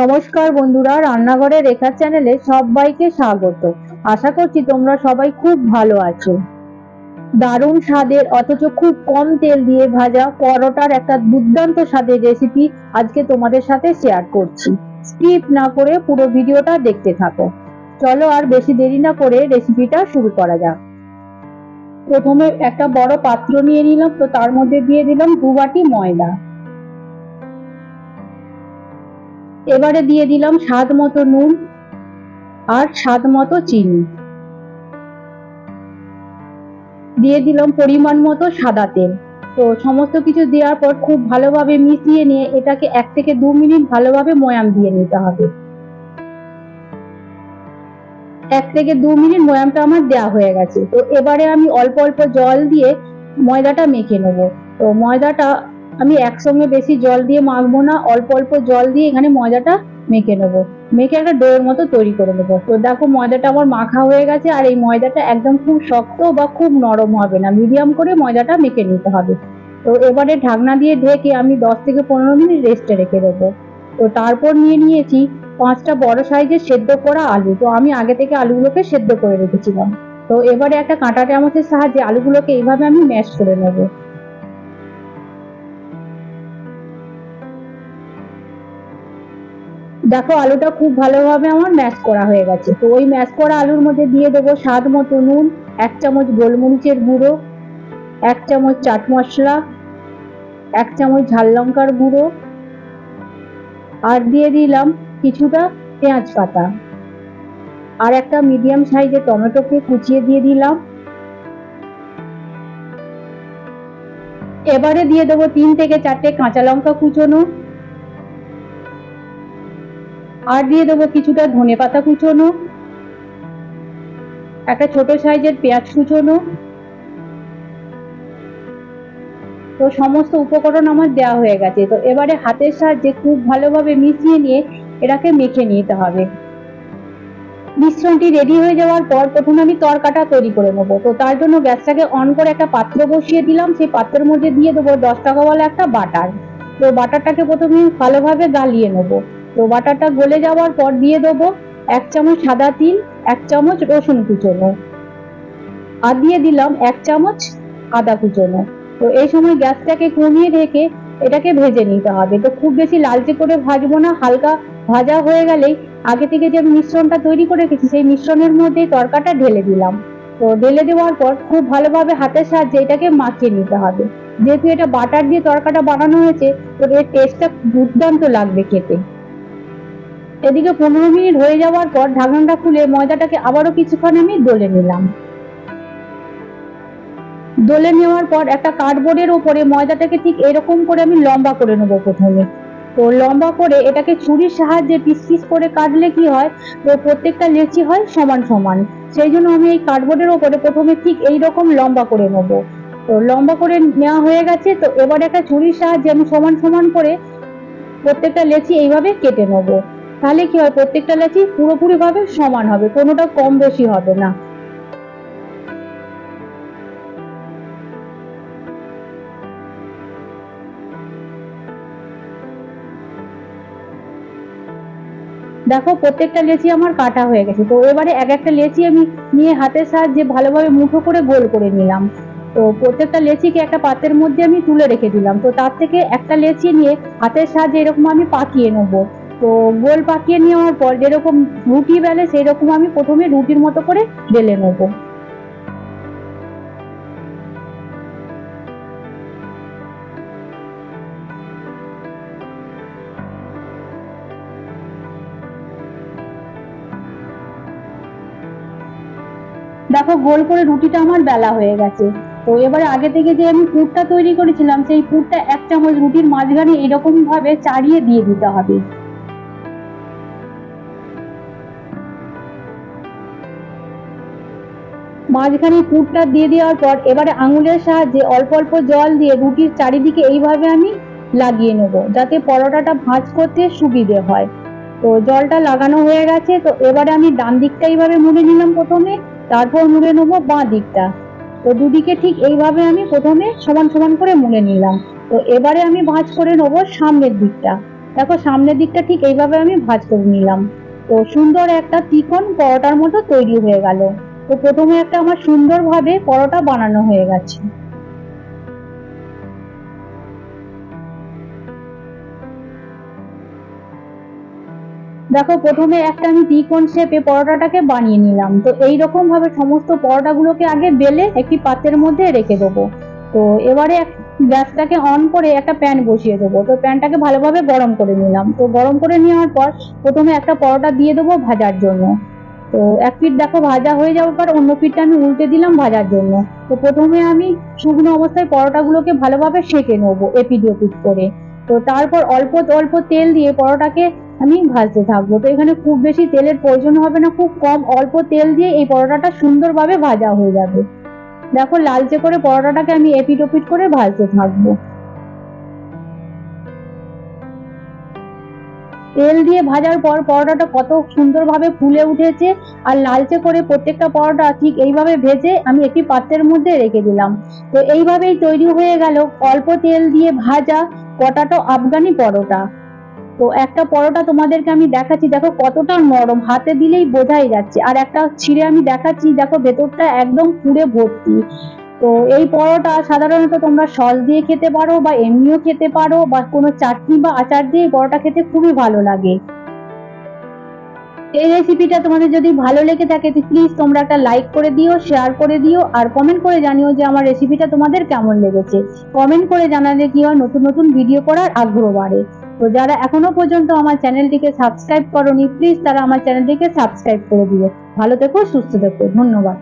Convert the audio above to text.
নমস্কার বন্ধুরা, রান্নাঘরে রেখার চ্যানেলে সবাইকে স্বাগত। আশা করছি তোমরা সবাই খুব ভালো আছো। দারুণ স্বাদের, অথচ খুব কম তেল দিয়ে ভাজা পরোটার একটা দুর্দান্ত স্বাদের রেসিপি আজকে তোমাদের সাথে শেয়ার করছি। স্কিপ না করে পুরো ভিডিওটা দেখতে থাকো। চলো আর বেশি দেরি না করে রেসিপিটা শুরু করা যাক। প্রথমে একটা বড় পাত্র নিয়ে নিলাম, তো তার মধ্যে দিয়ে দিলাম দু বাটি ময়দা। এবারে দিয়ে দিলাম স্বাদ মতো নুন আর স্বাদ মতো চিনি। দিয়ে দিলাম পরিমাণ মতো সাদা তেল। তো সমস্ত কিছু দেওয়ার পর খুব ভালোভাবে মিশিয়ে নিয়ে এটাকে এক থেকে দু মিনিট ভালোভাবে ময়াম দিয়ে নিতে হবে। এক থেকে দু মিনিট ময়ামটা আমার দেওয়া হয়ে গেছে। তো এবারে আমি অল্প অল্প জল দিয়ে ময়দাটা মেখে নেব। তো ময়দাটা আমি একসঙ্গে বেশি জল দিয়ে মাখবো না, অল্প অল্প জল দিয়ে এখানে ময়দাটা মেখে নেব। মেখে একটা ডোয়ের মতো তৈরি করে নেব। তো দেখো ময়দাটা আমার মাখা হয়ে গেছে, আর এই ময়দাটা একদম খুব শক্ত বা খুব নরম হবে না, মিডিয়াম করে ময়দাটা মেখে নিতে হবে। তো এবারে ঢাকনা দিয়ে ঢেকে আমি দশ থেকে পনেরো মিনিট রেস্টে রেখে দেবো। তো তারপর নিয়ে নিয়েছি পাঁচটা বড় সাইজের সেদ্ধ করা আলু। তো আমি আগে থেকে আলুগুলোকে সেদ্ধ করে রেখেছিলাম। তো এবারে একটা কাঁটা চামচের সাহায্যে আলুগুলোকে এইভাবে আমি ম্যাশ করে নেব। দেখো, আলুটা খুব ভালোভাবে আমার ম্যাশ করা হয়ে গেছে। তো ওই ম্যাশ করা আলুর মধ্যে দিয়ে দেবো স্বাদ মতো নুন, এক চামচ গোলমরিচের গুঁড়ো, এক চামচ চাট মশলা, এক চামচ ঝাল লঙ্কার গুঁড়ো, আর দিয়ে দিলাম কিছুটা পেঁয়াজ পাতা। আর একটা মিডিয়াম সাইজের টমেটোকে কুচিয়ে দিয়ে দিলাম। এবারে দিয়ে দেবো তিন থেকে চারটে কাঁচা লঙ্কা কুচোনো। আর দিয়ে দেবো কিছুটা ধনে পাতা কুচোনো, একটা ছোট সাইজের পেঁয়াজ কুচোনো। তো সমস্ত উপকরণ আমার দেওয়া হয়ে গেছে। তো এবারে হাতের সাহায্যে খুব ভালোভাবে মিশিয়ে নিয়ে এটাকে মেখে নিতে হবে। মিশ্রণটি রেডি হয়ে যাওয়ার পর প্রথমে আমি তরকাটা তৈরি করে নেব। তো তার জন্য গ্যাসটাকে অন করে একটা পাত্র বসিয়ে দিলাম। সেই পাত্রের মধ্যে দিয়ে দেবো দশ টাকাওয়ালা একটা বাটার। তো বাটারটাকে প্রথমে ভালোভাবে গালিয়ে নেব। তো বাটারটা গলে যাওয়ার পর দিয়ে দেবো এক চামচ সাদা তিল, এক চামচ রসুন কুচোনো। আর দিয়ে দিলাম এক চামচ আদা কুচোনো। তো এই সময় গ্যাসটাকে কমিয়ে রেখে এটাকে ভেজে নিতে হবে। তো খুব বেশি লালচে করে ভাজবো না, হালকা ভাজা হয়ে গেলেই আগে থেকে যে মিশ্রণটা তৈরি করে রেখেছি, সেই মিশ্রণের মধ্যে তরকাটা ঢেলে দিলাম। তো ঢেলে দেওয়ার পর খুব ভালোভাবে হাতের সাহায্যে এটাকে মাখিয়ে নিতে হবে। যেহেতু এটা বাটার দিয়ে তরকাটা বানানো হয়েছে, তো এর টেস্টটা দুর্দান্ত লাগবে খেতে। এদিকে পনেরো মিনিট হয়ে যাওয়ার পর ঢাকনাটা খুলে ময়দাটাকে আবারও কিছুক্ষণ আমি দলে নিলাম। দলে নেওয়ার পর একটা কার্ডবোর্ডের ওপরে ময়দাটাকে ঠিক এরকম করে আমি লম্বা করে নেব প্রথমে। তো লম্বা করে এটাকে ছুরির সাহায্যে পিস পিস করে কাটলে কি হয়? তো প্রত্যেকটা লেচি হয় সমান সমান। সেই জন্য আমি এই কার্ডবোর্ডের ওপরে প্রথমে ঠিক এই রকম লম্বা করে নেব। তো লম্বা করে নেওয়া হয়ে গেছে, তো এবার একটা ছুরির সাহায্যে আমি সমান সমান করে প্রত্যেকটা লেচি এইভাবে কেটে নেব। তাহলে কি হয়? প্রত্যেকটা লেচি পুরোপুরি ভাবে সমান হবে, কোনোটা কম বেশি হবে না। দেখো, প্রত্যেকটা লেচি আমার কাটা হয়ে গেছে। তো এবারে এক একটা লেচি আমি নিয়ে হাতের সাহায্যে ভালোভাবে মুঠো করে গোল করে নিলাম। তো প্রত্যেকটা লেচিকে একটা পাত্রের মধ্যে আমি তুলে রেখে দিলাম। তো তার থেকে একটা লেচি নিয়ে হাতের সাহায্যে এরকম আমি পাকিয়ে নেব। তো গোল পাকিয়ে নেওয়ার পর যেরকম রুটি বেলে সেই রকম আমি প্রথমে রুটির মতো করে বেলে নেব। দেখো, গোল করে রুটিটা আমার বেলা হয়ে গেছে। তো এবার আগে থেকে যে আমি পুরটা তৈরি করেছিলাম, সেই পুরটা এক চামচ রুটির মাঝখানে এরকম ভাবে চাড়িয়ে দিয়ে দিতে হবে। মাঝখানে পুরটা দিয়ে দেওয়ার পর এবারে আঙুলের সাহায্যে অল্প অল্প জল দিয়ে রুটির চারিদিকে এইভাবে আমি লাগিয়ে নেব, যাতে পরোটাটা ভাঁজ করতে সুবিধে হয়। তো জলটা লাগানো হয়ে গেছে, তো এবারে আমি ডান দিকটা এইভাবে মুড়ে নিলাম প্রথমে, তারপর মুড়ে নেব বাঁ দিকটা। তো দুদিকে ঠিক এইভাবে আমি প্রথমে সমান সমান করে মুড়ে নিলাম। তো এবারে আমি ভাঁজ করে নেব সামনের দিকটা। দেখো সামনের দিকটা ঠিক এইভাবে আমি ভাঁজ করে নিলাম। তো সুন্দর একটা চিকন পরোটার মতো তৈরি হয়ে গেল। তো প্রথমে একটা আমার সুন্দরভাবে পরোটা বানানো হয়ে গেছে। দেখো, প্রথমে একটা আমি ত্রিকোণ শেপে পরোটাটাকে বানিয়ে নিলাম। তো এই রকম ভাবে সমস্ত পরোটাগুলোকে আগে বেলে একটি পাত্রের মধ্যে রেখে দেবো। তো এবারে গ্যাসটাকে অন করে একটা প্যান বসিয়ে দেবো। তো প্যানটাকে ভালোভাবে গরম করে নিলাম। তো গরম করে নেওয়ার পর প্রথমে একটা পরোটা দিয়ে দেবো ভাজার জন্য। তো এক পিঠ দেখো ভাজা হয়ে যাওয়ার পর অন্য পিঠটা আমি উল্টে দিলাম ভাজার জন্য। তো প্রথমে আমি শুকনো অবস্থায় পরোটাগুলোকে ভালোভাবে সেঁকে নেব এপিড ওপিড করে। তো তারপর অল্প অল্প তেল দিয়ে পরোটাকে আমি ভাজতে থাকব। তো এখানে খুব বেশি তেলের প্রয়োজন হবে না, খুব কম অল্প তেল দিয়ে এই পরোটাটা সুন্দরভাবে ভাজা হয়ে যাবে। দেখো লালচে করে পরোটাটাকে আমি এপিট ওপিট করে ভাজতে থাকব। তেল দিয়ে ভাজার পর পরোটাটা কত সুন্দরভাবে ফুলে উঠেছে আর লালচে করে প্রত্যেকটা পরোটা ঠিক এইভাবে ভেজে আমি একটি পাত্রের মধ্যে রেখে দিলাম। তো এইভাবেই তৈরি হয়ে গেল অল্প তেল দিয়ে ভাজা পটাটো আফগানি পরোটা। তো একটা পরোটা তোমাদেরকে আমি দেখাচ্ছি, দেখো কতটা নরম, হাতে দিলেই বোঝাই যাচ্ছে। আর একটা ছিঁড়ে আমি দেখাচ্ছি, দেখো ভেতরটা একদম পুরে ভর্তি। তো এই পরোটা সাধারণত তোমরা সস দিয়ে খেতে পারো বা এমনিও খেতে পারো বা কোনো চাটনি বা আচার দিয়ে পরোটা খেতে খুবই ভালো লাগে। এই রেসিপিটা তোমাদের যদি ভালো লেগে থাকে প্লিজ তোমরা একটা লাইক করে দিও শেয়ার করে দিও, আর কমেন্ট করে জানিও যে আমার রেসিপিটা তোমাদের কেমন লেগেছে। কমেন্ট করে জানালে কি হয়, নতুন নতুন ভিডিও করার আগ্রহ বাড়ে। তো যারা এখনও পর্যন্ত আমার চ্যানেলটিকে সাবস্ক্রাইব করনি প্লিজ তারা আমার চ্যানেলটিকে সাবস্ক্রাইব করে দিও। ভালো থেকো, সুস্থ থেকো, ধন্যবাদ।